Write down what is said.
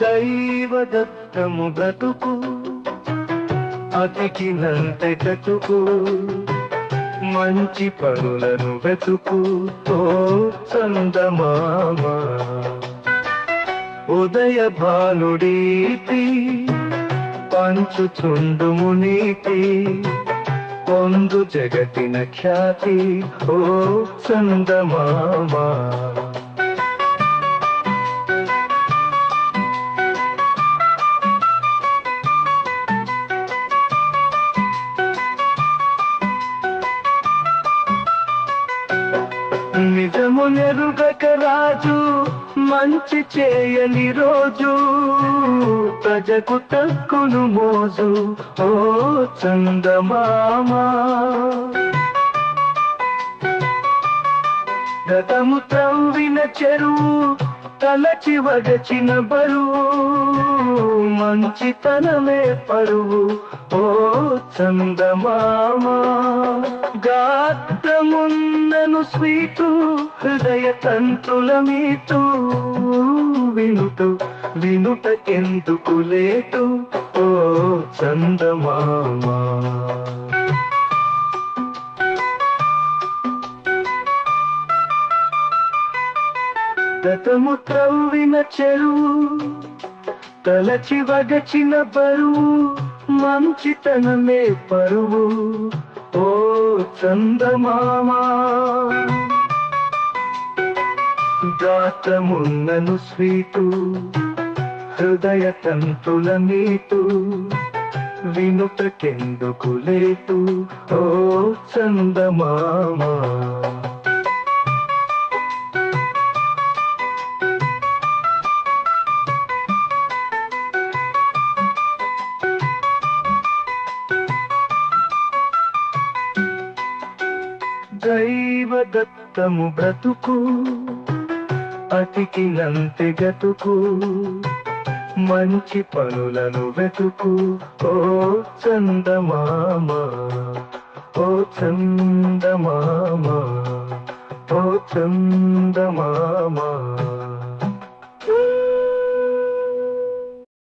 దైవదత్తము బ్రతుకు అతికినంత గతుకు మంచి పనులను వెతుకు ఓ చందమామ. ఉదయ భానుడీతి పంచుచుండుము నీతి ಒಂದು ಜಗತ್ತಿನ ಖ್ಯಾತಿ ಓ ಚಂದಮಾಮ నిజము నెరుగక రాజు మంచి చేయని రోజు ప్రజకు తక్కును మోజు. ఓ చందమామ. గతము త్రవ్విన చెరువు తలచి వడచిన బరువు. మంచితనమే పరువు. ఓ చందమామ గాత్రమున్నను స్వీటు హృదయ తంతుల మీటు. వినుటు వినుట ఎందుకు లేటు? ఓ చందమామ. గతము త్రవ్విన చెరువు తలచి వగచిన బరువు. కాంచితనమే పరువు. ఓ చందమామా. దాతమున్నను స్వీటు హృదయ తంతుల నీటు వినుటకెందుకు లేటు? ఓ చందమామా. దైవదత్తము బ్రతుకు అతికినంతే గతుకు మంచి పనులను వెతుకు. ఓ చందమామ ఓ చందమామ ఓ చందమామ.